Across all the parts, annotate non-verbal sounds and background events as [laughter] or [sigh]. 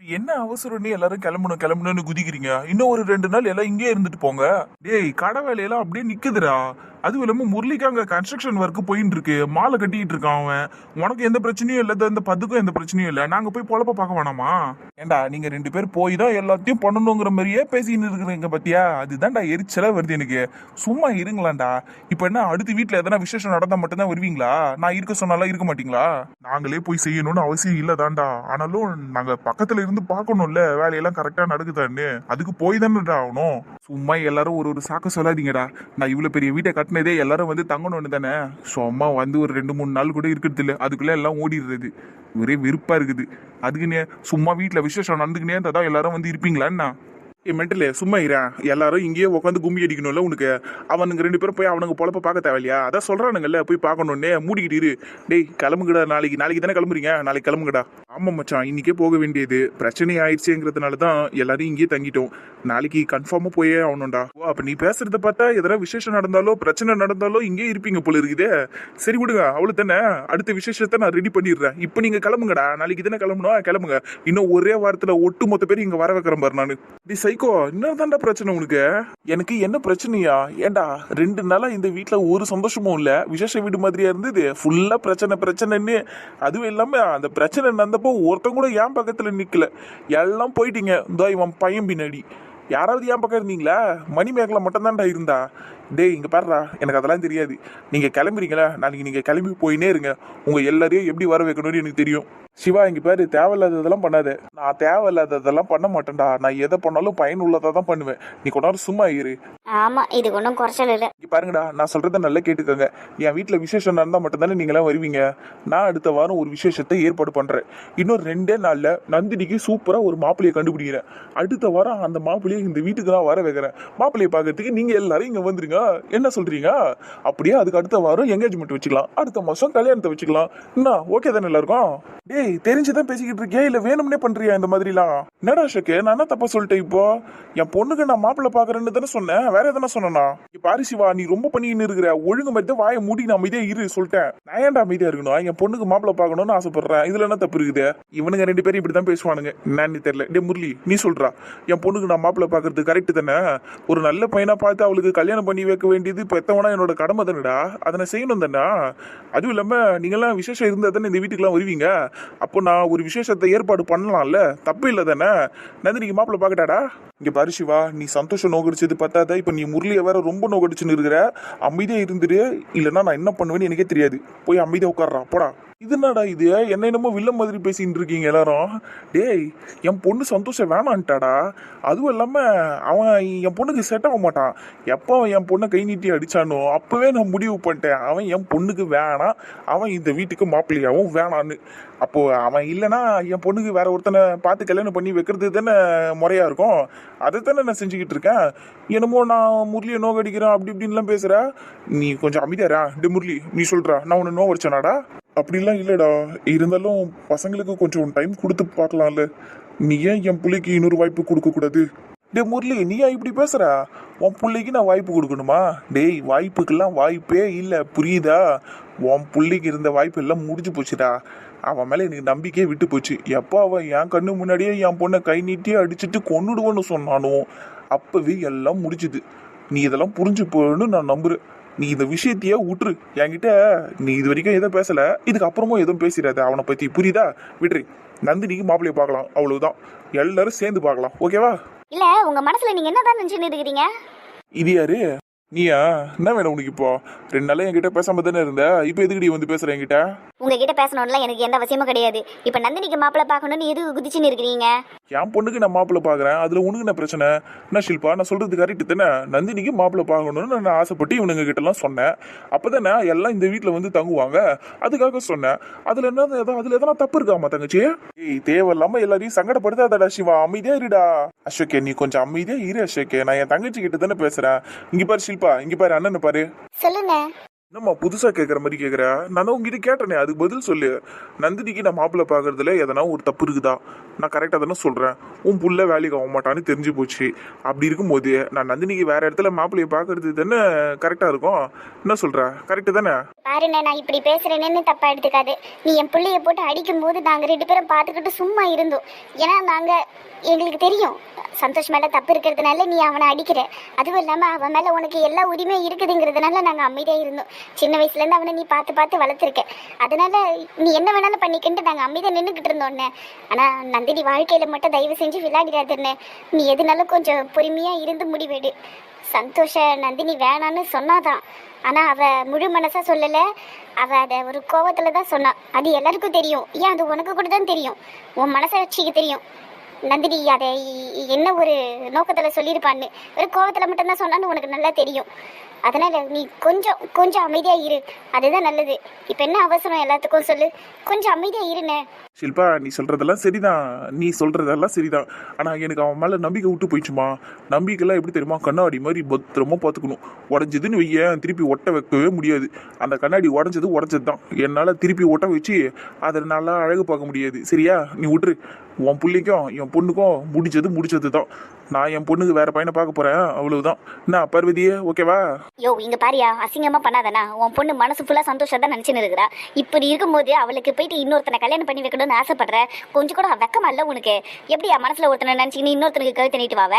என்ன அவசரம்னு எல்லாரும் கிளம்பணும் கிளம்பணும்னு குதிக்கிறீங்க. இன்னும் ஒரு ரெண்டு நாள் எல்லாம் இங்கே இருந்துட்டு போங்க. டேய் கடை வேலையெல்லாம் அப்படியே நிக்குதுடா. அதுவும் இல்லாமல் முரளிக்கு அங்கே கன்ஸ்ட்ரக்ஷன் ஒர்க்கு போயின்னு இருக்கு. மாலை கட்டிட்டு இருக்கான் அவன். உனக்கு எந்த பிரச்சனையும் இல்லை இந்த பத்துக்கும் எந்த பிரச்சனையும் இல்லை. நாங்கள் போய் பொழப்ப பார்க்க வேணாமா? ஏண்டா நீங்க ரெண்டு பேர் போய் தான் எல்லாத்தையும் பண்ணணுங்கிற மாதிரியே பேசின்னு இருக்கிறீங்க பார்த்தியா அதுதான்டா எரிச்சலாக வருது எனக்கு. சும்மா இருங்களாண்டா. இப்போ என்ன அடுத்து வீட்டில் எதனா விசேஷம் நடந்தால் மட்டும்தான் வருவீங்களா? நான் இருக்க சொன்னாலும் இருக்க மாட்டீங்களா? நாங்களே போய் செய்யணும்னு அவசியம் இல்லதான்டா. ஆனாலும் நாங்கள் பக்கத்தில் இருந்து பார்க்கணும்ல. வேலையெல்லாம் கரெக்டாக நடக்குதான்னு. அதுக்கு போய் தானேடா ஆகணும். சும்மா எல்லாரும் ஒரு ஒரு சாக்க சொல்லாதீங்கடா. நான் இவ்வளோ பெரிய வீட்டை கட்டினதே எல்லாரும் வந்து தங்கணும்னு தானே சும்மா வந்து ஒரு ரெண்டு மூணு நாள் கூட இருக்கிறது இல்லை. அதுக்குள்ளே எல்லாம் ஓடிடுறது ஒரே வெறுப்பாக இருக்குது. அதுக்குன்னே சும்மா வீட்டில் விசேஷம் நடந்துக்கினே இருந்தால் தான் எல்லாரும் வந்து இருப்பீங்களான்னா ஏ மென்டலே சும்மா இரேன் எல்லாரும் இங்கேயே உட்காந்து கும்பி அடிக்கணும்ல உனக்கு. அவனுங்க ரெண்டு பேரும் போய் அவனுங்க பொழப்ப பார்க்க தேவையில்லையா? அதான் சொல்கிறானுங்கல்ல போய் பார்க்கணுன்னே மூடிக்கிட்டு இரு. டேய் கிளம்புங்கடா நாளைக்கு. நாளைக்கு தானே கிளம்புறீங்க? நாளைக்கு கிளம்புங்கடா. ஆமாம் மச்சான் இன்றைக்கே போக வேண்டியது. பிரச்சனை ஆயிடுச்சுங்கிறதுனால தான் எல்லாரும் இங்கேயே தங்கிட்டோம். நாளைக்கு கன்ஃபார்மாக போயே ஆகணும்டா. ஓ அப்போ நீ பேசுறத பார்த்தா எதனா விசேஷம் நடந்தாலோ பிரச்சனை நடந்தாலோ இங்கே இருப்பீங்க போல இருக்குதே. சரி விடுங்க அவ்வளோ தானே அடுத்த விசேஷத்தை நான் ரெடி பண்ணிடுறேன். இப்போ நீங்கள் கிளம்புங்கடா. நாளைக்கு தானே கிளம்பணும் கிளம்புங்க. இன்னும் ஒரே வாரத்தில் ஒட்டு மொத்த பேர் இங்கே வர வைக்கிறேன் பாரு நான். டி சைக்கோ இன்னும் தான்டா பிரச்சனை உனக்கு? எனக்கு என்ன பிரச்சனையா? ஏன்டா ரெண்டு நாளாக இந்த வீட்டில் ஒரு சந்தோஷமும் இல்லை. விசேஷ வீடு மாதிரியா இருந்தது. ஃபுல்லாக பிரச்சனை பிரச்சனைன்னு. அதுவும் இல்லாமல் அந்த பிரச்சனை நடந்த நடந்தப்போ ஒருத்தன் கூட என் பக்கத்தில் நிக்கல? எல்லாம் போயிட்டீங்க. இந்த இவன் பையன் பின்னாடி. யாராவது என் பக்கம் இருந்தீங்களா? மணிமேகலை மட்டும்தான்டா இருந்தா. டேய் இங்க பாருடா எனக்கு அதெல்லாம் தெரியாது. நீங்க கிளம்புறீங்களா? நாளைக்கு நீங்க கிளம்பி போயினே இருங்க. உங்க எல்லாரையும் எப்படி வர வைக்கணும்னு எனக்கு தெரியும். சிவா இங்க பாரு தேவையில்லாததெல்லாம் பண்ணாத. நான் தேவையில்லாததெல்லாம் பண்ண மாட்டேன்டா. நான் எதை பண்ணாலும் பயனுள்ளதா தான் பண்ணுவேன். நீ நேரம் சும்மா இரு. ஆமா இதுக்கு ஒன்றும் குறைச்சல் இல்லை. இங்க பாருங்கடா நான் சொல்றத நல்லா கேட்டுக்கோங்க. என் வீட்ல விசேஷம் நடந்தா மட்டும்தானே நீங்களாம் வருவீங்க? நான் அடுத்த வாரம் ஒரு விசேஷத்தை ஏற்பாடு பண்றேன். இன்னும் ரெண்டே நாள்ல நந்தினிக்கு சூப்பரா ஒரு மாப்பிள்ளையை கண்டுபிடிக்கிறேன். அடுத்த வாரம் அந்த மாப்பிள்ளையை இந்த வீட்டுக்கு நான் வர வைக்கிறேன். மாப்பிள்ளையை பார்க்கறதுக்கு நீங்க எல்லாரும் இங்க வந்துருங்க. என்ன சொல்றீங்க? அப்படியே அதுக்கு அடுத்த வாரம் என்கேஜ்மெண்ட் வச்சுக்கலாம். அடுத்த மாசம் கல்யாணத்தை வச்சுக்கலாம். என்ன ஓகே தானே எல்லாருக்கும்? டேய் தெரிஞ்சுதான் பேசிக்கிட்டு இருக்கியா இல்ல வேணும்னே பண்றியா இந்த மாதிரிலாம்? என்னடா ஷக்கு நான் என்ன தப்பா சொல்லிட்டேன் இப்போ? என் பொண்ணுக்கு நான் மாப்பிள்ளை பாக்குறேன்னு தானே சொன்னேன். வேற எதனா சொன்னா பாரு சிவா நீ ரொம்ப பண்ணின்னு இருக்கிற. ஒழுங்கு மாதிரி தான் வாயை மூடி நான் அமைதியாக இரு சொல்லிட்டேன். நான் ஏன்டா அமைதியா இருக்கணும்? என் பொண்ணுக்கு மாப்பிள்ளை பார்க்கணும்னு ஆசைப்படுறேன். இதுல என்ன தப்பு இருக்குது? இவனுங்க ரெண்டு பேரும் இப்படிதான் பேசுவானுங்க. என்னன்னு தெரியல. டே முரளி நீ சொல்றா. என் பொண்ணுக்கு நான் மாப்பிள்ளை பாக்குறது கரெக்ட் தானே? ஒரு நல்ல பையனா பார்த்து அவளுக்கு கல்யாணம் பண்ணி வைக்க வேண்டியது பெத்தவனா என்னோட கடமை தானடா. அதனை செய்யணும் தானே அதுவும் இல்லாம நீங்கெல்லாம் விசேஷம் இருந்தா தானே இந்த வீட்டுக்குலாம் வருவீங்க? அப்போ நான் ஒரு விசேஷத்தை ஏற்பாடு பண்ணலாம்ல? தப்பு இல்லை தானே? நந்தினிக்கு மாப்பிள்ள பார்க்கட்டாடா? இங்க பாரு சிவா நீ சந்தோஷம் நோக்கடிச்சது பார்த்தாத இப்ப நீ முரளிய வேற ரொம்ப நோக்கடிச்சுன்னு இருக்கிற. அமைதியா இருந்துரு. இல்லைன்னா நான் என்ன பண்ணுவேன்னு எனக்கே தெரியாது. போய் அமைதியா உட்காடுறா போடா. இது என்னடா இது? என்ன என்னமோ வில்ல மாதிரி பேசிட்டு இருக்கீங்க எல்லாரும். டேய் என் பொண்ணு சந்தோஷம் வேணான்ட்டாடா. அதுவும் இல்லாம அவன் என் பொண்ணுக்கு செட் ஆக மாட்டான். எப்போ அவன் என் பொண்ணை கை நீட்டி அடிச்சானோ அப்பவே நான் முடிவு பண்ணிட்டேன். அவன் என் பொண்ணுக்கு வேணாம் அவன் இந்த வீட்டுக்கு மாப்பிள்ளையாவும் வேணான்னு. அப்போ அவன் இல்லைனா என் பொண்ணுக்கு வேற ஒருத்தனை பார்த்து கல்யாணம் பண்ணி வைக்கிறது தானே முறையா இருக்கும். அதை தானே நான் செஞ்சுக்கிட்டு இருக்கேன். என்னமோ நான் முரளியை நோக்கடிக்கிறேன் அப்படி இப்படின்லாம் பேசுற. நீ கொஞ்சம் அமைதியாரா டே முரளி நீ சொல்றா. நான் உன்னை நோ வச்சனாடா அப்படிலாம் இல்லைடா. இருந்தாலும் பசங்களுக்கு கொஞ்சம் டைம் கொடுத்து பார்க்கலாம்ல. நீ ஏன் என் பிள்ளைக்கு இன்னொரு வாய்ப்பு கொடுக்கக்கூடாது? டே முரளி நீயா இப்படி பேசுற? உன் பிள்ளைக்கு நான் வாய்ப்பு கொடுக்கணுமா? டேய் வாய்ப்புக்கெல்லாம் வாய்ப்பே இல்லை. புரியுதா? உன் பிள்ளைக்கு இருந்த வாய்ப்பு எல்லாம் முடிஞ்சு போச்சுடா. அவன் மேலே எனக்கு நம்பிக்கையே விட்டு போச்சு. எப்போ அவன் என் கண்ணு முன்னாடியே என் பொண்ணை கை நீட்டி அடிச்சுட்டு கொன்னுடுவோன்னு சொன்னானோ அப்பவே எல்லாம் முடிச்சுது நீ இதெல்லாம் புரிஞ்சு போகணும்னு நான் நம்புறேன். நீ இந்த விஷயத்தையே விட்டுரு என்கிட்ட நீ இது வரைக்கும் எதுவும் பேசல. இதுக்கு அப்புறமும் எதுவும் பேசிடாத. அவனை பத்தி புரியுதா? விட்டுரு நந்தினிக்கு மாப்பிள்ளைய பார்க்கலாம். அவ்வளவுதான். எல்லாரும் சேர்ந்து பார்க்கலாம். ஓகேவா? இல்ல உங்க மனசுல நீங்க என்னதான் நினைச்சுன்னு இருக்கிறீங்க? இது யாரு? நீயா என்ன வேணும் உனக்கு இப்போ ரெண்டு நாளா என்கிட்ட பேசாம தானே இருந்த? இப்போ எதுக்குடி வந்து பேசுற என்கிட்ட? உங்ககிட்ட பேசணும்ல எனக்கு எந்த அவசியமும் கிடையாது. இப்ப நந்தினிக்கு மாப்பிள்ளை பார்க்கணும்னு எதுக்கு குதிச்சுன்னு இருக்கிறீங்க? என் பொண்ணுக்கு நான் மாப்பிள்ளை பார்க்குறேன். அதில் உனக்கு என்ன பிரச்சனை? என்ன ஷில்பா நான் சொல்றது கரெக்டு தானே? நந்தினிக்கு மாப்பிள்ளை பார்க்கணும்னு நான் ஆசைப்பட்டு இவனுங்க கிட்டலாம் சொன்னேன். அப்போ தானே எல்லாம் இந்த வீட்டில் வந்து தங்குவாங்க. அதுக்காக சொன்னேன். அதில் என்ன அதில் எதனா தப்பு இருக்காமா தங்கச்சி? ஏய் தேவையில்லாம எல்லாரையும் சங்கடப்படுத்தாதடா சிவா. அமைதியா இருடா. அசோகே நீ கொஞ்சம் அமைதியா இரு அசோகே நான் என் தங்கச்சி கிட்ட தானே பேசுறேன். இங்க பாரு ஷில்பா. இங்க பாரு அண்ணன் பாரு. சொல்லுங்க. என்னம்மா புதுசாக கேட்குற மாதிரி கேட்குற நான் தான் உங்ககிட்ட கேட்டேனே அதுக்கு பதில் சொல்லு. நந்தினிக்கு நான் மாப்பிள்ளை பார்க்கறதுல எதனா ஒரு தப்பு இருக்குதா? நான் கரெக்டாக தானே சொல்கிறேன் உன் புள்ள வேலைக்கு ஆக மாட்டான்னு தெரிஞ்சு போச்சு. அப்படி இருக்கும்போது நான் நந்தினிக்கு வேற இடத்துல மாப்பிள்ளையை பார்க்கறது தானே கரெக்டாக இருக்கும்? என்ன சொல்கிற கரெக்டு தானே? பாருண்ணே நான் இப்படி பேசுறேன்னு தப்பா எடுத்துக்காது. நீ என் பிள்ளைய போட்டு அடிக்கும் போது நாங்க ரெண்டு பேரும் பார்த்துக்கிட்டு சும்மா இருந்தோம். ஏன்னா நாங்க எங்களுக்கு தெரியும். சந்தோஷ் மேல தப்பு இருக்கிறதுனால நீ அவனை அடிக்கிற. அதுவும் இல்லாம அவன் மேல உனக்கு எல்லா உரிமையும் இருக்குதுங்கிறதுனால நாங்க அமைதியா இருந்தோம். சின்ன வயசுல இருந்து அவனை நீ பார்த்து பார்த்து வளர்த்துருக்க. அதனால நீ என்ன வேணாலும் பண்ணிக்கிட்டு நாங்க அமைதியா நின்றுக்கிட்டு இருந்தோன்னே ஆனா நந்தினி வாழ்க்கையில மட்டும் தயவு செஞ்சு விளையாடிடாதுன்னு நீ எதுனாலும் கொஞ்சம் பொறுமையா இருந்து முடிவெடு. சந்தோஷ நந்தினி வேணான்னு சொன்னாதான். ஆனா அவ முழு மனசாக சொல்லல. அவ அத ஒரு கோவத்துல தான் சொன்னா. அது எல்லாருக்கும் தெரியும். ஏன் அது உனக்கு கூட தான் தெரியும்? உன் மனசாட்சிக்கு தெரியும். நந்தினி அதை என்ன ஒரு நோக்கத்தில் சொல்லியிருப்பான்னு? ஒரு கோவத்துல மட்டும்தான் சொன்னான்னு உனக்கு நல்லா தெரியும். அதனால் நீ கொஞ்சம் கொஞ்சம் அமைதியாக இரு. அதுதான் நல்லது. இப்போ என்ன அவசரம்? எல்லாத்துக்கும் சொல்லு. கொஞ்சம் அமைதியாக இருண்ணே. ஷில்பா நீ சொல்கிறதெல்லாம் சரிதான். நீ சொல்கிறதெல்லாம் சரிதான். ஆனால் எனக்கு அவன் மேலே நம்பிக்கை விட்டு போயிடுச்சுமா? நம்பிக்கைலாம் எப்படி தெரியுமா? கண்ணாடி மாதிரி பத்திரமா பார்த்துக்கணும். உடஞ்சதுன்னு வையேன் திருப்பி ஒட்ட வைக்கவே முடியாது. அந்த கண்ணாடி உடஞ்சது உடஞ்சது தான் என்னால் திருப்பி ஒட்ட வச்சு அதை நல்லா அழகு பார்க்க முடியாது. சரியா? நீ விட்டுரு. உன் பிள்ளைக்கும் என் பொண்ணுக்கும் முடிச்சது முடிச்சது தான் நான் என் பொண்ணுக்கு வேற பையனை பார்க்க போறேன். அவ்வளவுதான். என்ன பார்வதியே ஓகேவா? யோ இங்க பாரியா அசிங்கமா பண்ணாதனா உன் பொண்ணு மனசு ஃபுல்லா சந்தோஷம் தான் நினைச்சுன்னு இருக்கிறா. இப்படி இருக்கும்போது அவளுக்கு போயிட்டு இன்னொருத்தனை கல்யாணம் பண்ணி வைக்கணும்னு ஆசைப்படுற. கொஞ்சம் கூட வெக்கமா இல்ல உனக்கு? எப்படியா மனசுல ஒருத்தனை நினைச்சு இன்னொருத்தனுக்கு கழுத்து நீட்டு வாவ?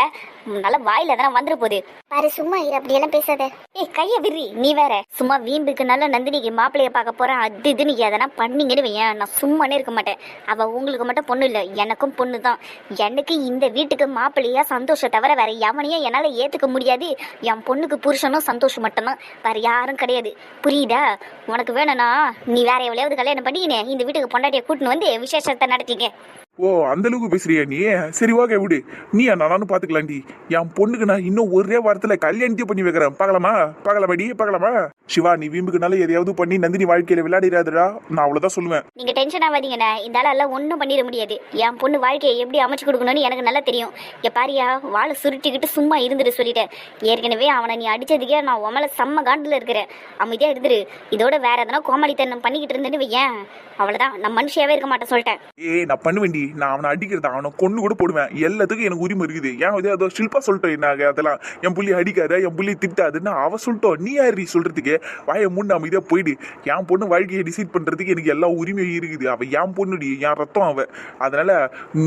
நல்ல வாயில தானே வந்துரு போகுது. பாரு சும்மா இரு அப்படி எல்லாம் பேசாத. ஏய் கைய விரி நீ வேற. சும்மா வீம்புக்கு நல்ல நந்தினிக்கு மாப்பிளைய பார்க்க போறேன். அது இதுன்னு எதனா பண்ணீங்கன்னு வையேன். நான் சும்மானே இருக்க மாட்டேன். அவ உங்களுக்கு மட்டும் பொண்ணு இல்ல எனக்கும் பொண்ணு தான் எனக்கு இந்த வீட்டுக்கு மாப்பிள்ளையா சந்தோஷம் தவிர வேற எவனையும் என்னால ஏத்துக்க முடியாது. என் பொண்ணுக்கு புருஷனும் சந்தோஷம் மட்டும்தான். வேற யாரும் கிடையாது. புரியுதா? உனக்கு வேணும்னா நீ வேற எவ்வளவு கல்யாணம் பண்ணிக்கினே இந்த வீட்டுக்கு பொண்டாட்டிய கூட்டின்னு வந்து விசேஷத்தை நடத்திக்க. ஓ அந்த அளவுக்கு பேசுறியா நீ? சரி ஓகே விடு. நீ நானும் பாத்துக்கலாம்டி. என் பொண்ணுக்கு நான் இன்னும் ஒரே வாரத்துல கல்யாணத்தையும் பண்ணி வைக்கிறேன். பார்க்கலாமா? பார்க்கலாமாடி? பார்க்கலாமா? சிவா நீ வீம்புக்குனால எதையாவது பண்ணி நந்தினி வாழ்க்கையில விளையாடிடாதடா நான் அவ்வளவுதான் சொல்லுவேன். நீங்க டென்ஷன் ஆகாதீங்கண்ணே இந்த ஆளால ஒன்றும் பண்ணிட முடியாது. என் பொண்ணு வாழ்க்கையை எப்படி அமைச்சு கொடுக்கணும்னு எனக்கு நல்லா தெரியும். இங்க பாரியா வாழை சுருட்டிக்கிட்டு சும்மா இருந்துட்டு சொல்லிட்டேன். ஏற்கனவே அவனை நீ அடிச்சதுக்கே நான் உமல செம்ம காண்டில் இருக்கிறேன். அமைதியா இருந்துரு. இதோட வேற எதனா கோமாளித்தனம் பண்ணிக்கிட்டு இருந்தேன்னு வையேன். அவ்வளவுதான். நான் மனுஷியாவே இருக்க மாட்டேன் சொல்லிட்டேன். ஏய் நான் பண்ணுவேன்டி. நான் அவனை அடிக்கிறத? அவனை கொண்டு கூட போடுவேன். எல்லாத்துக்கும் எனக்கு உரிமை இருக்குது. ஏன் இதே அதோ ஷில்பா சொல்லிட்டோம் என்ன அதெல்லாம் என் புள்ளி அடிக்காத என் புள்ளி திட்டாதுன்னு அவ சொல்லிட்டோம் நீ யாரு சொல்றதுக்கு? வாயை முன் அமைதியா போயிடு. என் பொண்ணு வாழ்க்கையை டிசைட் பண்றதுக்கு எனக்கு எல்லா உரிமையும் இருக்குது. அவ என் பொண்ணுடி என் ரத்தம் அவ. அதனால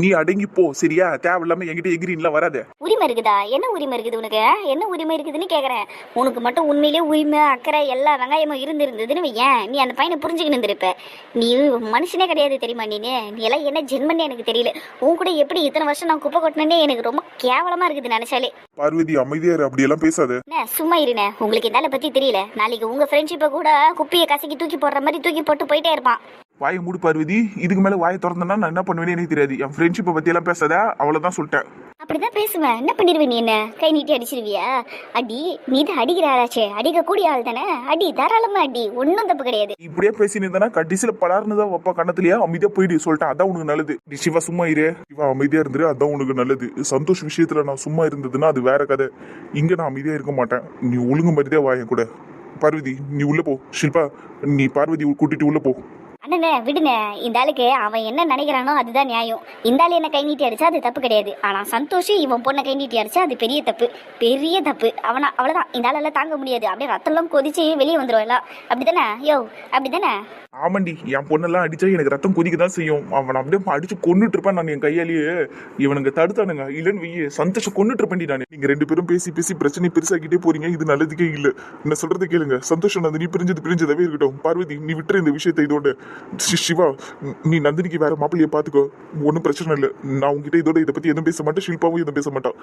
நீ அடங்கி போ சரியா? தேவையில்லாமல் என்கிட்ட எகிரின்லாம் வராத. உரிமை இருக்குதா? என்ன உரிமை இருக்குது உனக்கு? என்ன உரிமை இருக்குதுன்னு கேட்குறேன் உனக்கு மட்டும் உண்மையிலே உரிமை அக்கறை எல்லா வெங்காயமும் இருந்திருந்ததுன்னு ஏன் நீ அந்த பையனை புரிஞ்சுக்கிட்டு இருந்திருப்ப நீ மனுஷனே கிடையாது தெரியுமா நீ நீ எல்லாம் என்ன ஜென்மனே எனக்கு தெரியல. உன் கூட எப்படி இத்தனை வருஷம் நான் குப்பை கொட்டினே எனக்கு ரொம்ப கேவலமா இருக்குது நினைச்சாலே. பார்வதி அமைதியா இரு, அப்படியெல்லாம் பேசாத. சும்மா இருண்ணே உங்களுக்கு இந்த ஆளை பத்தி தெரியல. நாளைக்கு உங்க ஃப்ரெண்ட்ஷிப்பை கூட குப்பியை கசக்கி தூக்கி போடுற மாதிரி தூக்கி போட்டு போயிட்டே இருப்பான். வாயை மூடு பார்வதி. இதுக்கு மேல வாயை திறந்தனா நான் என்ன பண்ணுவேன்னு எனக்கு தெரியாது. என் ஃப்ரெண்ட்ஷிப்பை பத்தி எல்லாம் பேசாத அவ்வளவுதான் சொல்லிட்டேன். அப்படிதான் பேசுவேன் என்ன பண்ணிடுவே நீ என்ன? கை நீட்டி அடிச்சிருவியா? அடி நீ தான் அடிக்கிற ஆளாச்சே அடிக்கக்கூடிய ஆள் தானே. அடி தாராளமா அடி. ஒன்றும் தப்பு கிடையாது. இப்படியே பேசினிருந்தனா கடைசியில பலார்னு தான் வைப்பா கண்ணத்துலயே அமைதியா போயிடு. சொல்லிட்டேன் அதான் உனக்கு நல்லது. நீ சிவா சும்மா இரு. சிவா அமைதியா இருந்துரு. அதான் உனக்கு நல்லது. சந்தோஷ் விஷயத்துல நான் சும்மா இருந்ததுன்னா அது வேற கதை. இங்க நான் அமைதியா இருக்க மாட்டேன். நீ ஒழுங்கு மாதிரிதான் வா என் கூட. பார்வதி நீ உள்ள போ. ஷில்பா நீ பார்வதி கூட்டிட்டு உள்ள போ. அண்ணனே விடுனே இந்த ஆளுக்கு அவன் என்ன நினைக்கிறானோ அதுதான் நியாயம். இந்த ஆள் என்ன கை நீட்டி அடிச்சா அது தப்பு கிடையாது. ஆனா சந்தோஷ் இவன் பொண்ணை கை நீட்டி அடிச்சா அது பெரிய தப்பு. பெரிய தப்பு. அவனா அவ்வளவுதான். இந்த ஆளெல்லாம் தாங்க முடியாது. அப்படியே ரத்தம்லாம் கொதிச்சு வெளியே வந்துடும் எல்லாம். அப்படிதானே யோ அப்படிதானே ஆமாண்டி என் பொண்ணெல்லாம் அடிச்சா எனக்கு ரத்தம் கொதிக்க தான் செய்யும். அவன் அப்படியே அடிச்சு கொன்னுட்டு இருப்பான் நான் என் கையாலேயே. இவனுங்க தடுத்தானுங்க. இல்லைன்னு வெய்ய சந்தோஷம் கொண்டுட்டு இருப்பேன்டி நான். நீங்க ரெண்டு பேரும் பேசி பேசி பிரச்சனை பெருசாக்கிட்டே போறீங்க. இது நல்லதுக்கே இல்ல. என்ன சொல்றது கேளுங்க. சந்தோஷம் நந்தினி பிரிஞ்சது பிரிஞ்சதாவே இருக்கட்டும். பார்வதி நீ விட்டுற இந்த விஷயத்தை இதோட. சிவா நீ நந்தினிக்கு வேற மாப்பிள்ளைய பாத்துக்கோ ஒன்றும் பிரச்சனை இல்லை. நான் உங்ககிட்ட இதோட இதை பத்தி எதுவும் பேச மாட்டேன். ஷில்பாவும் எதுவும் பேச மாட்டான்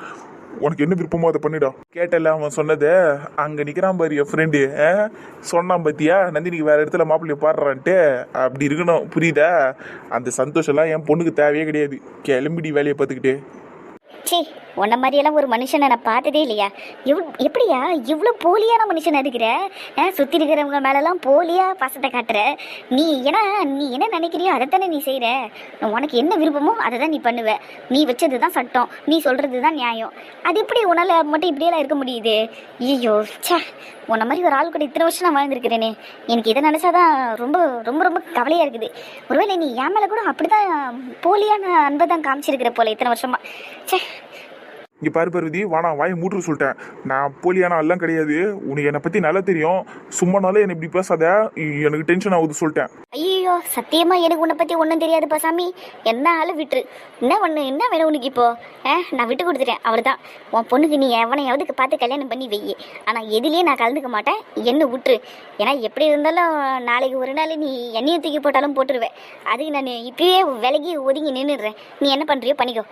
உனக்கு என்ன விருப்பமோ அதை பண்ணிடா. கேட்டல அவன் சொன்னது அங்க நிக்கிறான் பாரு என் ஃப்ரெண்டு சொன்னான் பாத்தியா? நந்தினிக்கு வேற இடத்துல மாப்பிள்ளைய பாடுறான்ட்டு. அப்படி இருக்கணும் புரியுதா? அந்த சந்தோஷம்லாம் என் பொண்ணுக்கு தேவையே கிடையாது. கிளம்பிடி வேலையை பார்த்துக்கிட்டு. உன்ன மாதிரியெல்லாம் ஒரு மனுஷனை நான் பார்த்ததே இல்லையா? எவ் எப்படியா? இவ்வளோ போலியான மனுஷன் இருக்கிற ஆ, இருக்கிறவங்க மேலெல்லாம் போலியாக பாசத்தை காட்டுற? நீ ஏன்னா நீ என்ன நினைக்கிறியோ அதை தானே நீ செய்கிற உனக்கு என்ன விருப்பமோ அதை தான் நீ பண்ணுவ. நீ வச்சது தான் சட்டம். நீ சொல்கிறது தான் நியாயம். அது எப்படி உன்னால் மட்டும் இப்படியெல்லாம் இருக்க முடியுது? ஐயோ ச்சே. உன்ன மாதிரி ஒரு ஆள் கூட இத்தனை வருஷம் நான் வாழ்ந்துருக்கிறேனே. எனக்கு இதை நினச்சாதான் ரொம்ப ரொம்ப ரொம்ப கவலையாக இருக்குது. ஒருவேளை நீ என் மேலே கூட அப்படி தான் போலியான அன்பை தான் காமிச்சிருக்கிற போல இத்தனை வருஷமா? ச்சே. இங்கே பாரு பருவதி வானா வாய் மூட்டு சொல்லிட்டேன். நான் போலியான எல்லாம் கிடையாது. உனக்கு என்னை பற்றி நல்லா தெரியும். சும்மானாலே என்னை இப்படி பேசாத. எனக்கு டென்ஷன் ஆகுது சொல்லிட்டேன். ஐயோ சத்தியமா எனக்கு உன்னை பற்றி ஒன்றும் தெரியாது சாமி. என்ன ஆளு விட்டுரு. என்ன பண்ணு? என்ன வேணும் உனக்கு இப்போ? ஆ நான் விட்டு கொடுத்துட்டேன். அவர் தான் உன் பொண்ணுக்கு நீ எவனையாவது பார்த்து கல்யாணம் பண்ணி வை. ஆனால் எதுலேயே நான் கலந்துக்க மாட்டேன். என்ன விட்டுரு. ஏன்னா எப்படி இருந்தாலும் நாளைக்கு ஒரு நாள் நீ எண்ணெயை தூக்கி போட்டாலும் போட்டுருவேன். அதுக்கு நான் இப்பயே விலகி ஒதுங்கி நின்றுடுறேன் நீ என்ன பண்ணுறியோ பண்ணிக்கோ.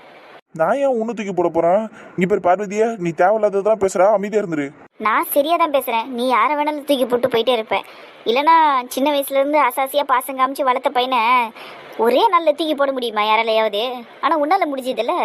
நான் ஏன் ஒன்று தூக்கி போட போறேன்? இங்க பேர் பார்வதியா நீ தேவையில்லாததான் பேசுறா அமைதியா இருந்துரு. நான் சரியாக தான் பேசுகிறேன் நீ யாரை வேணாலும் தூக்கி போட்டு போயிட்டே இருப்ப. இல்லைனா சின்ன வயசுலேருந்து அசாசியாக பாசம் காமிச்சு வளர்த்த பையனை ஒரே நாளில் தூக்கி போட முடியுமா? யாராலையாவது. ஆனால் உன்னால் முடிஞ்சதில்ல.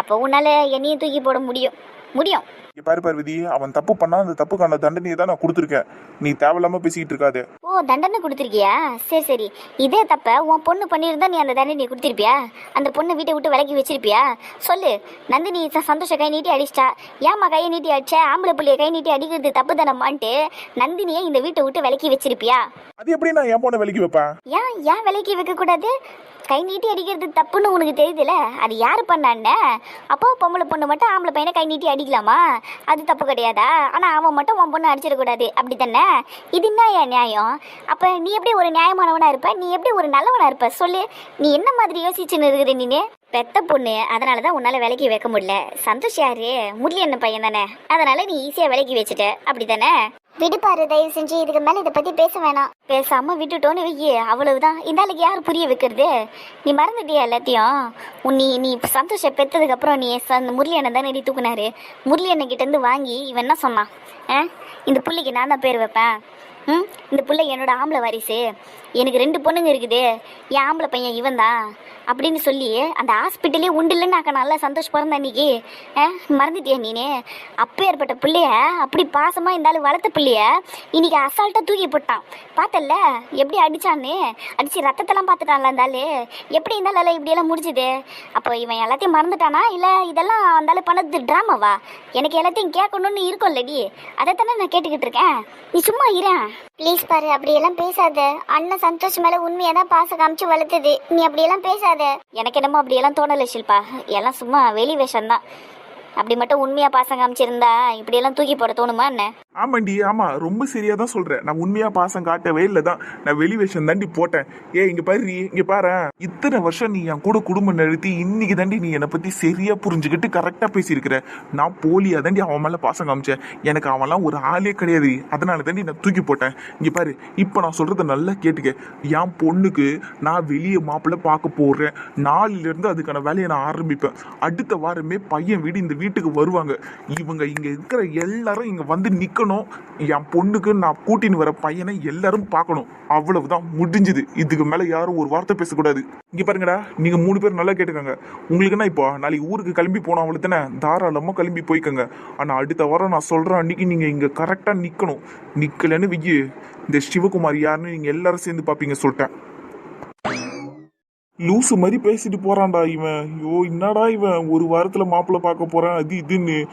அப்போ உன்னால் என்னையும் தூக்கி போட முடியும். முடியும். பாரு பார்வதி அவன் தப்பு பண்ணா அந்த தப்புக்கான தண்டனையை தான் நான் கொடுத்துருக்கேன். நீ தேவையில்லாம பேசிக்கிட்டு இருக்காத. ஓ தண்டனை கொடுத்துருக்கியா? சரி சரி. இதே தப்ப உன் பொண்ணு பண்ணியிருந்தா நீ அந்த தண்டனை கொடுத்துருப்பியா? அந்த பொண்ணை வீட்டை விட்டு விலக்கி வச்சிருப்பியா? சொல்லு. நந்தினி ச- சந்தோஷ கை நீட்டி அடிச்சிட்டா. ஏம்மா கையை நீட்டி அடிச்ச? ஆம்பளை புள்ளைய கை நீட்டி அடிக்கிறது தப்பு தானம்மான்ட்டு நந்தினியை இந்த வீட்டை விட்டு விலக்கி வச்சிருப்பியா? அது எப்படி நான் என் பொண்ணை விலைக்கு வைப்பேன்? ஏன் ஏன் விலைக்கு வைக்க கூடாது கை நீட்டி அடிக்கிறது தப்புன்னு உனக்கு தெரியுதுல? அது யார் பண்ணான்னு? அப்போ பொம்பளை பொண்ணு மட்டும் ஆம்பளை பையனை கை நீட்டி அடிக்கலாமா? அது தப்பு கிடையாதா? ஆனால் அவன் மட்டும் உன் பொண்ணு அடிச்சிடக்கூடாது அப்படி தானே? இது என்ன ஏன் நியாயம்? அப்போ நீ எப்படி ஒரு நியாயமானவனாக இருப்ப? நீ எப்படி ஒரு நல்லவனாக இருப்ப? சொல்லு. நீ என்ன மாதிரி யோசிச்சுன்னு இருக்கிற நீனு? பெத்த பொண்ணு அதனால தான் உன்னால் விலைக்கு வைக்க முடியல. சந்தோஷ் யாரு? முரளி பையன் தானே. அதனால நீ ஈஸியாக விலைக்கு வச்சுட்ட. அப்படி தானே? விடுப்பாரு தயவு செஞ்சு. இதுக்கு மேல இதை பத்தி பேச வேணாம். பேசாம விட்டுட்டோன்னு வெய்ய அவ்வளவுதான். இந்தாளுக்கு யார் புரிய வைக்கிறது? நீ மறந்துட்டியா எல்லாத்தையும்? உன் நீ நீ சந்தோஷ பெத்ததுக்கு அப்புறம் நீ சந்த முரளி அண்ணன் தானே நீ தூக்குனாரு? முரளி அண்ணன் கிட்ட இருந்து வாங்கி இவன் என்ன சொன்னான் ஆ? இந்த பிள்ளைக்கு நான் தான் பேர் வைப்பேன். ம்? இந்த பிள்ளை என்னோட ஆம்பளை வாரிசு. எனக்கு ரெண்டு பொண்ணுங்க இருக்குது. என் ஆம்பளை பையன் இவன் தான் அப்படின்னு சொல்லி அந்த ஹாஸ்பிட்டலே உண்டு இல்லைன்னு நான் நல்லா சந்தோஷப்படுறேன் பிறந்த அன்னைக்கு ஆ, மறந்துட்டியா நீனு? அப்போ ஏற்பட்ட பிள்ளைய அப்படி பாசமாக இருந்தாலும் வளர்த்த பிள்ளைய இன்னைக்கு அசால்ட்டாக தூக்கி போட்டான். பார்த்தல்ல எப்படி அடிச்சான்னு? அடித்து ரத்தத்தெல்லாம் பார்த்துட்டான்ல இருந்தாலே எப்படி இருந்தாலும் இப்படியெல்லாம் முடிஞ்சுது அப்போ இவன் எல்லாத்தையும் மறந்துட்டானா? இல்லை இதெல்லாம் இருந்தாலும் பண்ணது ட்ராமாவா எனக்கு எல்லாத்தையும் கேட்கணும்னு இருக்கும்லடி. அதைத்தானே நான் கேட்டுக்கிட்டு இருக்கேன். நீ சும்மா இரேன் ப்ளீஸ் பாரு அப்படியெல்லாம் பேசாத. அண்ணன் சந்தோஷ் மேல உண்மையா தான் பாச காமிச்சு வளர்த்தது. நீ அப்படியெல்லாம் பேசாத. எனக்கு என்னமோ அப்படியெல்லாம் தோணலை ஷில்பா. எல்லாம் சும்மா வெளி வேஷம் தான் அப்படி மட்டும் உண்மையா பாசம் காமிச்சிருந்தா இப்படியெல்லாம் தூக்கி போட தோணுமா என்ன? ஆமாண்டி ஆமா. ரொம்ப சரியா தான் சொல்றேன். நான் உண்மையா பாசம் காட்டவே இல்லை தான். நான் வெளி வேஷம் தாண்டி போட்டேன். ஏ இங்க பாரு இங்க பாரு. இத்தனை வருஷம் நீ என் கூட குடும்பம் நடத்தி இன்னைக்கு தாண்டி நீ என்னை பத்தி சரியா புரிஞ்சுக்கிட்டு கரெக்டா பேசியிருக்கிற. நான் போலியா தாண்டி அவன் மேல பாசம் காமிச்சேன். எனக்கு அவன்லாம் ஒரு ஆளே கிடையாது. அதனால தாண்டி நான் தூக்கி போட்டேன். இங்க பாரு இப்போ நான் சொல்றத நல்லா கேட்டுக்க. என் பொண்ணுக்கு நான் வெளியே மாப்பிள்ளை பார்க்க போடுறேன் நாளில இருந்து அதுக்கான வேலையை நான் ஆரம்பிப்பேன். அடுத்த வாரமே பையன் வீடு இந்த வீட்டுக்கு வருவாங்க. இவங்க இங்க இருக்கிற எல்லாரும் இங்க வந்து நிக்கணும். என் பொண்ணுக்கு நான் கூட்டின்னு வர பையனை எல்லாரும் பார்க்கணும். அவ்வளவுதான் முடிஞ்சுது. இதுக்கு மேல யாரும் ஒரு வார்த்தை பேசக்கூடாது. இங்க பாருங்கடா நீங்க மூணு பேர் நல்லா கேட்டுக்கோங்க. உங்களுக்கு என்ன இப்போ? நாளைக்கு ஊருக்கு கிளம்பி போனோம் அவளுக்கு தானே தாராளமா கிளம்பி போய்க்கோங்க. ஆனா அடுத்த வாரம் நான் சொல்ற அன்னைக்கு நீங்க இங்க கரெக்டா நிக்கணும். நிக்கலன்னு விஜய் இந்த சிவகுமார் யாருன்னு நீங்க எல்லாரும் சேர்ந்து பாப்பீங்க சொல்லிட்டேன். லூசு மாதிரி பேசிட்டு போறான்டா இவன். ஐயோ என்னடா இவன்? ஒரு வாரத்துல மாப்பிள்ளை பார்க்க போறேன். அது இதுன்னு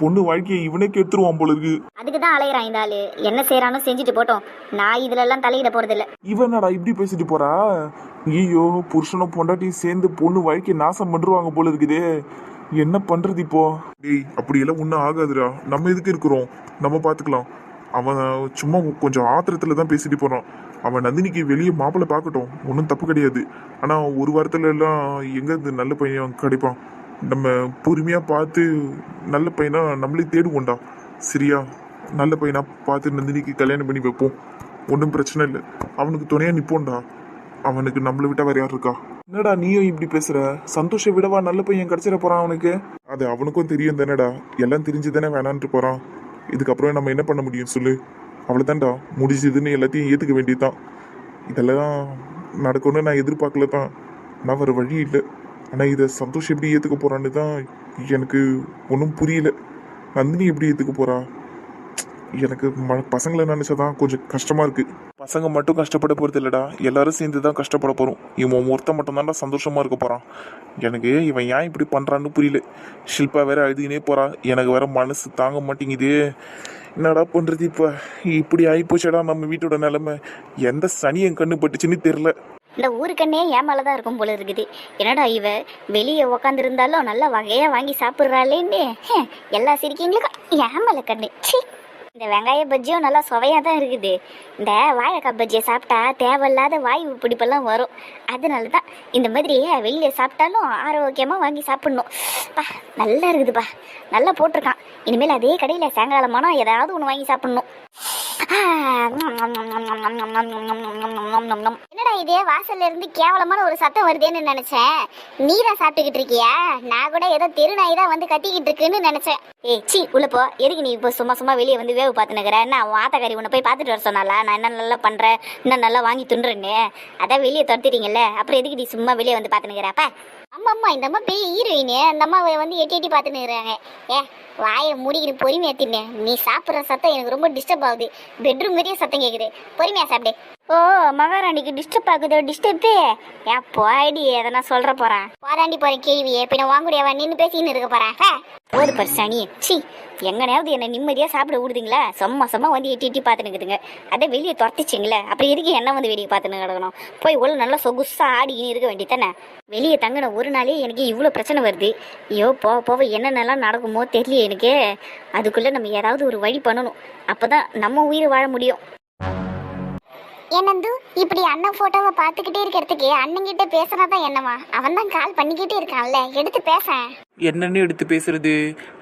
பொண்ணு வாழ்க்கையை இவனே கெடுத்துருவான் போல இருக்கு. அதுக்கு தான் அலையிறான் இந்த ஆளு. என்ன செய்யறானோ செஞ்சுட்டு போட்டோம். நான் இதுல எல்லாம் தலையிட போறதில்ல. இவனடா இப்படி பேசிட்டு போறா? ஐயோ புருஷனும் பொண்டாட்டியும் சேர்ந்து பொண்ணு வாழ்க்கையை நாசம் பண்ணிருவாங்க போல இருக்குதே. என்ன பண்றது இப்போ? டேய் அப்படியெல்லாம் ஒன்றும் ஆகாதுடா. நம்ம எதுக்கு இருக்கிறோம்? நம்ம பார்த்துக்கலாம் அவன் சும்மா கொஞ்சம் ஆத்திரத்துல தான் பேசிட்டு போறான். அவன் நந்தினிக்கு வெளியே மாப்பிள்ளை பார்க்கட்டும். ஒன்றும் தப்பு கிடையாது. ஆனால் ஒரு வாரத்துல எல்லாம் எங்கேருந்து நல்ல பையன் கிடைப்பான்? நம்ம பொறுமையாக பார்த்து நல்ல பையனாக நம்மளே தேடுவோம்டா. சரியா? நல்ல பையனாக பார்த்து நந்தினிக்கு கல்யாணம் பண்ணி வைப்போம். ஒன்றும் பிரச்சனை இல்லை. அவனுக்கு துணையாக நிப்போம்டா. அவனுக்கு நம்மளை விட்டால் வேற யார் இருக்கா? என்னடா நீயும் இப்படி பேசுற? சந்தோஷ விடவா நல்ல பையன் கிடைச்சிட போறான் அவனுக்கு? அது அவனுக்கும் தெரியும் தானேடா. எல்லாம் தெரிஞ்சு தானே வேணான்ட்டு போறான். இதுக்கப்புறம் நம்ம என்ன பண்ண முடியும்? சொல்லு. அவ்வளோதான்டா முடிஞ்சதுன்னு எல்லாத்தையும் ஏற்றுக்க வேண்டியதுதான். இதெல்லாம் நடக்கும்னு நான் எதிர்பார்க்கல தான் நான் வேறு வழி இல்லை. ஆனால் இதை சந்தோஷ் எப்படி ஏற்றுக்க போகிறான்னு தான் எனக்கு ஒன்றும் புரியல. நந்தினி எப்படி ஏற்றுக்க போகிறா எனக்கு ம பசங்களை நினச்சா தான் கொஞ்சம் கஷ்டமாக இருக்குது பசங்க மட்டும் கஷ்டப்பட போகிறது இல்லைடா. எல்லாரும் சேர்ந்து தான் கஷ்டப்பட போகிறோம் இவன் ஒருத்தன் மட்டும் தான்டா இருக்க போகிறான் எனக்கு இவன் ஏன் இப்படி பண்ணுறான்னு புரியல. ஷில்பா வேற அழுதுகினே போகிறான் எனக்கு வேற மனசு தாங்க மாட்டேங்குது. என்னடா பண்ணுறது இப்போ? இப்படி ஆகிப்போச்சடா நம்ம வீட்டோட நிலைமை. எந்த சனி என் கண்ணு பட்டுச்சுன்னு தெரியல. இந்த ஊருக்கண்ணே ஏன் மேலே தான் இருக்கும் போல இருக்குது. என்னடா இவ? வெளியே உக்காந்துருந்தாலும் நல்லா வகையாக வாங்கி சாப்பிட்றாளேன்னு. எல்லா சிரிக்கிங்களுக்கும் ஏன் மேலே கண்ணு. இந்த வெங்காய பஜ்ஜியும் நல்லா சுவையாக தான் இருக்குது. இந்த வாழைக்காய் பஜ்ஜியை சாப்பிட்டா தேவையில்லாத வாயு பிடிப்பெல்லாம் வரும். அதனால தான் இந்த மாதிரி வெளியில் சாப்பிட்டாலும் ஆரோக்கியமாக வாங்கி சாப்பிட்ணும். பா நல்லா இருக்குதுப்பா. நல்லா போட்டிருக்கான். இனிமேல் அதே கடையில் சாயங்காலமானா ஏதாவது ஒன்று வாங்கி சாப்பிடணும் என்னடா இது வாசல்ல இருந்து கேவலமான ஒரு சத்தம் வருதேன்னு நினைச்சேன் நீரா சாப்பிட்டுக்கிட்டு இருக்கியா நான் கூட ஏதோ தெருநாய் தான் வந்து கத்திக்கிட்டு இருக்குன்னு நினைச்சேன் ஏ சி உள்ள போ எதுக்கு நீ இப்போ சும்மா சும்மா வெளியே வந்து வேவு பார்த்து நான் வாத்தக்காரி உன்னை போய் பார்த்துட்டு வர சொன்னால நான் என்ன நல்லா பண்றேன் இன்னும் நல்லா வாங்கி துண்டுறேன்னு அதான் வெளியே துரத்திட்டீங்கல்ல அப்புறம் எதுக்கு நீ சும்மா வெளியே வந்து பார்த்து அம்மா அம்மா இந்த அம்மா பெரிய ஹீரோயின் அந்த அம்மாவை வந்து எட்டி எட்டி பார்த்துன்னு இருக்கிறாங்க. ஏ வாயை மூடிக்கிட்டு பொறுமையா தின்னு. நீ சாப்பிட்ற சத்தம் எனக்கு ரொம்ப டிஸ்டர்ப் ஆகுது. பெட்ரூம் வரையும் சத்தம் கேட்குது பொறுமையா சாப்பிடு. ஓ மகாராணிக்கு டிஸ்டர்ப் ஆகுது டிஸ்டர்பு ஏன் போடி எதனா சொல்ற போறேன். போதாண்டி போறேன் கேள்வியே பின்ன வாங்குடியாவா நின்று பேசின்னு இருக்க போறேன் ஹே. போது பர் சனி. சி எங்கனையாவது என்ன நிம்மதியா சாப்பிட விடுதுங்களா? சும்மா சும்மா வந்து எட்டி எட்டி பார்த்து நிற்குதுங்க அதை வெளியே துரத்திச்சிங்களே. அப்புறம் எதுக்கு என்ன வந்து வெளியே பார்த்துன்னு கிடக்கணும்? போய் உள்ள நல்லா சொகுசா ஆடிக்கின்னு இருக்க வேண்டியதானே வெளியே தங்கின ஒரு நாளே எனக்கு இவ்வளோ பிரச்சனை வருது. ஐயோ போக போக என்னென்னலாம் நடக்குமோ தெரியல எனக்கு. அதுக்குள்ளே நம்ம ஏதாவது ஒரு வழி பண்ணணும். அப்போ தான் நம்ம உயிர் வாழ முடியும். என்னந்து இப்படி அண்ணன் போட்டோவை பார்த்துக்கிட்டே இருக்கிறதுக்கு அண்ணன் கிட்ட பேசுறதா என்னவா? அவன் தான் கால் பண்ணிக்கிட்டே இருக்கான்ல எடுத்து பேச. என்னன்னு எடுத்து பேசுறது?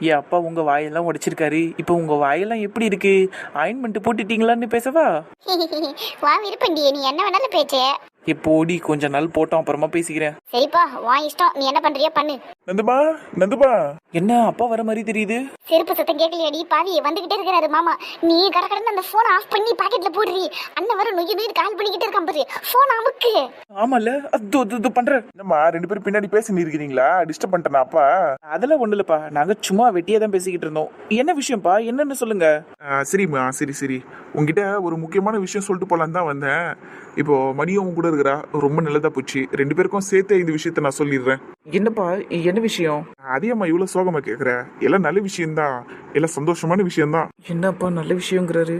என் அப்பா உங்க வாயெல்லாம் உடைச்சிருக்காரு. இப்போ உங்க வாயெல்லாம் எப்படி இருக்கு? ஆயின்மெண்ட் போட்டுட்டீங்களான்னு பேசவா? [laughs] வா விருப்பண்டி நீ என்ன வேணாலும் பேச்சு. எப்போடி கொஞ்ச நாள் போட்டோம் அப்புறமா பேசிக்கிறேன். சரிப்பா உன் இஷ்டம் நீ என்ன பண்றியோ பண்ணு. நந்துமா நந்துமா. என்ன அப்பா வர மாதிரி தெரியுது? செருப்பு சத்தம் கேட்கலையடி பாவி வந்துகிட்டே இருக்கிறாரு மாமா. நீ கட கடந்து அந்த போனை ஆஃப் பண்ணி பாக்கெட்ல போடுறி. அண்ணன் வர நொய்யு நொய்யு கால் பண்ணிக்கிட்டே இருக்கான் பாரு. போன் அமுக்கு. ஆமால அது அது- அது பண்றேன். என்னம்மா ரெண்டு பேரும் பின்னாடி பேசின்னு இருக்கிறீங்களா டிஸ்டர்ப் பண்ணிட்டேனா அப்பா? அதெல்லாம் ஒண்ணு இல்லப்பா. நாங்க சும்மா வெட்டியா தான் பேசிக்கிட்டு இருந்தோம். என்ன விஷயம்ப்பா? என்னன்னு சொல்லுங்க. சரிம்மா சரி சரி. உங்ககிட்ட ஒரு முக்கியமான விஷயம் சொல்லிட்டு போலான்னு தான் வந்தேன். இப்போ மணியும் கூட இருக்கிறா. ரொம்ப நல்லதா போச்சு. ரெண்டு பேருக்கும் சேர்த்து இந்த விஷயத்த நான் சொல்லிடுறேன். என்னப்பா என்ன விஷயம்? அதேம்மா இவ்வளோ சோகமா கேட்குற எல்லாம் நல்ல விஷயம்தான். எல்லாம் சந்தோஷமான விஷயம்தான். என்னப்பா நல்ல விஷயங்கிறாரு?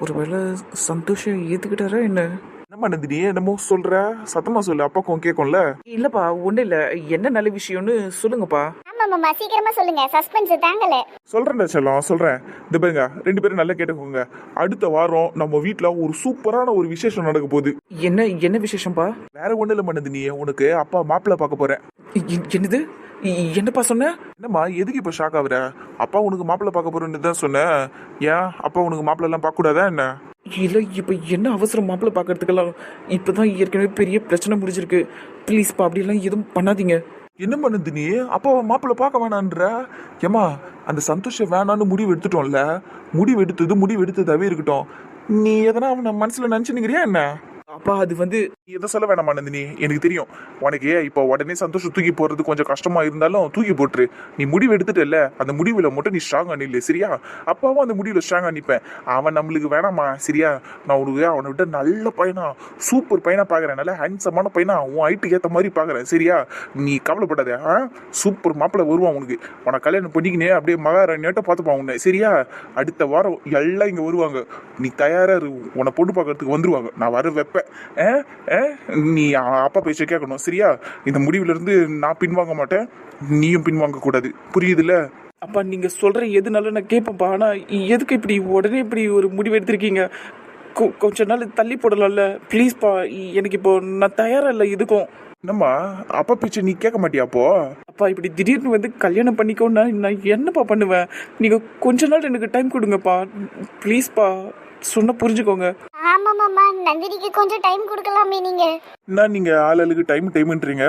ஒருவேளை சந்தோஷம் ஏத்துக்கிட்டாரா என்ன? என்னம்மா நந்தினி என்னமோ சொல்ற? சத்தமா சொல்லு அப்பாக்கும் கேட்கும்ல இல்லப்பா ஒண்ணு இல்ல. என்ன நல்ல விஷயம்னு சொல்லுங்கப்பா. ஆமா மாமா சீக்கிரமா சொல்லுங்க. சஸ்பென்ஸ் தாங்கல. சொல்றேன்டா செல்லம் சொல்றேன். இந்த பாருங்க ரெண்டு பேரும் நல்லா கேட்டுக்கோங்க. அடுத்த வாரம் நம்ம வீட்ல ஒரு சூப்பரான ஒரு விசேஷம் நடக்க போகுது. என்ன என்ன விசேஷம்பா? வேற ஒண்ணு இல்ல நந்தினி உனக்கு அப்பா மாப்பிள்ளை பார்க்க போறேன். என்னது? என்னப்பா சொன்ன? என்னம்மா எதுக்கு இப்ப ஷாக் ஆகுற? அப்பா உனக்கு மாப்பிள்ளை பார்க்க போறேன்னு தான் சொன்னேன் ஏன்? அப்பா உனக்கு மாப்பிள்ளை எல்லாம் பார்க்க கூடாதா என்ன? இல்ல இப்ப என்ன அவசரம் மாப்பிள்ளை பாக்குறதுக்கெல்லாம் இப்பதான் ஏற்கனவே பெரிய பிரச்சனை முடிஞ்சிருக்கு. ப்ளீஸ்ப்பா அப்படிலாம் எதுவும் பண்ணாதீங்க. என்ன பண்ணுது நீ? அப்பா மாப்பிள்ளை பார்க்க வேணான்ற? ஏமா அந்த சந்தோஷம் வேணான்னு முடிவு எடுத்துட்டோம்ல? முடிவு எடுத்தது முடிவு எடுத்ததாவே இருக்கட்டும். நீ எதனா அவனை மனசுல நினைச்சுனுங்கிறியா என்ன? அப்பா அது வந்து நீ எதை சொல்ல வேணாமா நந்தினி? எனக்கு தெரியும். உனக்கு இப்போ உடனே சந்தோஷம் தூக்கி போடுறது கொஞ்சம் கஷ்டமா இருந்தாலும் தூக்கி போட்டுரு. நீ முடிவு எடுத்துட்டல அந்த முடிவுல மட்டும் நீ ஸ்ட்ராங்காக நில்லு சரியா? அப்பாவும் அந்த முடிவுல ஸ்ட்ராங்காக நிற்பேன் அவன் நம்மளுக்கு வேணாமா சரியா? நான் உனக்கு அவனை விட நல்ல பையனா சூப்பர் பையனா பாக்குறேன். நல்ல ஹேண்ட்ஸமான பையனா உன் ஹைட்டுக்கு ஏற்ற மாதிரி பாக்குறேன் சரியா? நீ கவலைப்படாத ஆ? சூப்பர் மாப்பிள்ளை வருவான் உனக்கு. உனக்கு கல்யாணம் பண்ணிக்கினே அப்படியே மகாராணியாட்ட பார்த்துப்பான் உன்னை சரியா? அடுத்த வாரம் எல்லாம் இங்க வருவாங்க. நீ தயாரா இரு. உன்னை பொண்ணு பார்க்கறதுக்கு வந்துருவாங்க. நான் வர வைப்பேன். ஆ? நீ அப்பா பேச்ச கேட்கணும். சரியா? இந்த முடிவுல இருந்து நான் பின்வாங்க மாட்டேன். நீயும் பின்வாங்க கூடாது புரியுதுல்ல? அப்பா நீங்க சொல்ற எதுனாலும் நான் கேட்பேன்ப்பா. ஆனா எதுக்கு இப்படி உடனே இப்படி ஒரு முடிவு எடுத்திருக்கீங்க? கொஞ்ச நாள் தள்ளி போடலாம்ல. ப்ளீஸ்ப்பா எனக்கு இப்போ நான் தயாரா இல்லை எதுக்கும். என்னம்மா? அப்பா பேச்ச நீ கேட்க மாட்டியா அப்போ? அப்பா இப்படி திடீர்னு வந்து கல்யாணம் பண்ணிக்கோன்னா நான் என்னப்பா பண்ணுவேன்? நீங்க கொஞ்ச நாள் எனக்கு டைம் கொடுங்கப்பா. ப்ளீஸ்ப்பா சொன்ன புரிஞ்சுக்கோங்க. ஆமா மாமா நந்தினிக்கு கொஞ்சம் டைம் கொடுக்கலாமே நீங்க. என்ன நீங்க ஆளுக்கு டைம் டைம்ன்றீங்க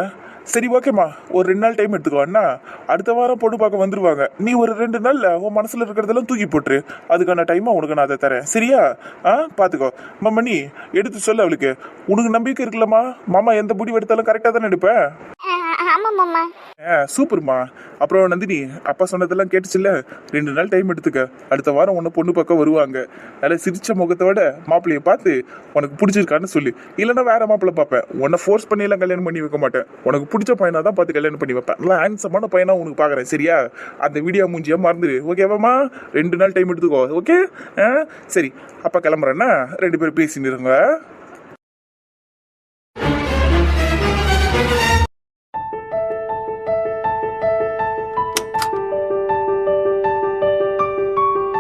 சரி ஓகேம்மா ஒரு ரெண்டு நாள் டைம் எடுத்துக்கோ அண்ணா. அடுத்த வாரம் பொண்ணு பார்க்க வந்துருவாங்க. நீ ஒரு ரெண்டு நாள்ல உன் மனசுல இருக்கிறதெல்லாம் தூக்கி போட்டுரு. அதுக்கான டைமா உனக்கு நான் அதை தரேன். சரியா? ஆ பாத்துக்கோ. மாமா நீ எடுத்து சொல்லு அவளுக்கு. உனக்கு நம்பிக்கை இருக்குல்லம்மா. மாமா எந்த முடிவு எடுத்தாலும் கரெக்டா தானே எடுப்பேன்? ஆமாம் மாமா. ஆ சூப்பர்மா. அப்புறம் நந்தினி அப்பா சொன்னதெல்லாம் கேட்டுச்சுல்ல? ரெண்டு நாள் டைம் எடுத்துக்க. அடுத்த வாரம் உன்னை பொண்ணு பக்கம் வருவாங்க. நல்ல சிரிச்ச முகத்தோட மாப்பிள்ளைய பார்த்து உனக்கு பிடிச்சிருக்கான்னு சொல்லு. இல்லைன்னா வேற மாப்பிள்ளை பார்ப்பேன். உன்னை ஃபோர்ஸ் பண்ணி எல்லாம் கல்யாணம் பண்ணி வைக்க மாட்டேன். உனக்கு பிடிச்ச பையனாக தான் பார்த்து கல்யாணம் பண்ணி வைப்பேன். நல்லா ஹேண்ட்ஸமான பையனாக உனக்கு பார்க்குறேன் சரியா? அந்த வீடியோ மூஞ்சியா மறந்துடு ஓகேவாம்மா ரெண்டு நாள் டைம் எடுத்துக்கோ. ஓகே ஆ சரி. அப்பா கிளம்புறேன்னா ரெண்டு பேரும் பேசினிருங்க